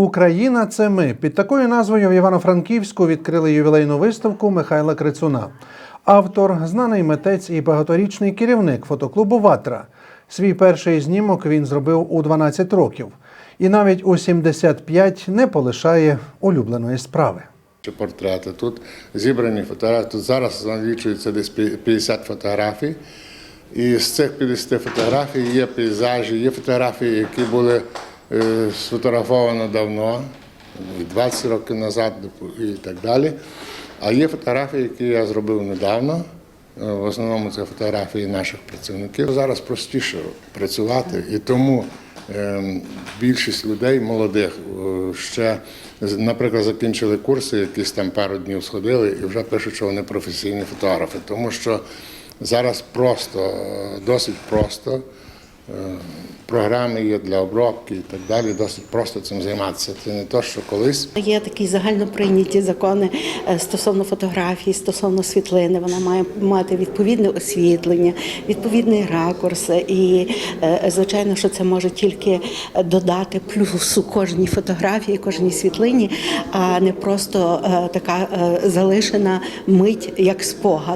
Україна це ми. Під такою назвою в Івано-Франківську відкрили ювілейну виставку Михайла Крицуна. Автор, знаний митець і багаторічний керівник фотоклубу Ватра. Свій перший знімок він зробив у 12 років. І навіть у 75 не полишає улюбленої справи. портрети. Тут зібрані фотографії. Тут зараз налічується десь пі- 50 фотографій. І з цих 50 фотографій є пейзажі, є фотографії, які були е, сфотографовані давно, і 20 років назад і так далі. А є фотографії, які я зробив недавно. Е, В основному це фотографії наших працівників. Зараз простіше працювати, і тому ем, більшість людей молодих е, ще, наприклад, закінчили курси, якісь там пару днів сходили і вже пишуть, що вони професійні фотографи. Тому що зараз просто, досить просто. Е, Програми є для обробки і так далі. Досить просто цим займатися. Це не те, що колись. Є такі загальноприйняті закони е, стосовно фотографії, стосовно світлини. Вона має мати відповідне освітлення, відповідний ракурс. І е, звичайно, що це може тільки додати плюсу кожній фотографії, кожній світлині, а не просто така залишена мить як спогад.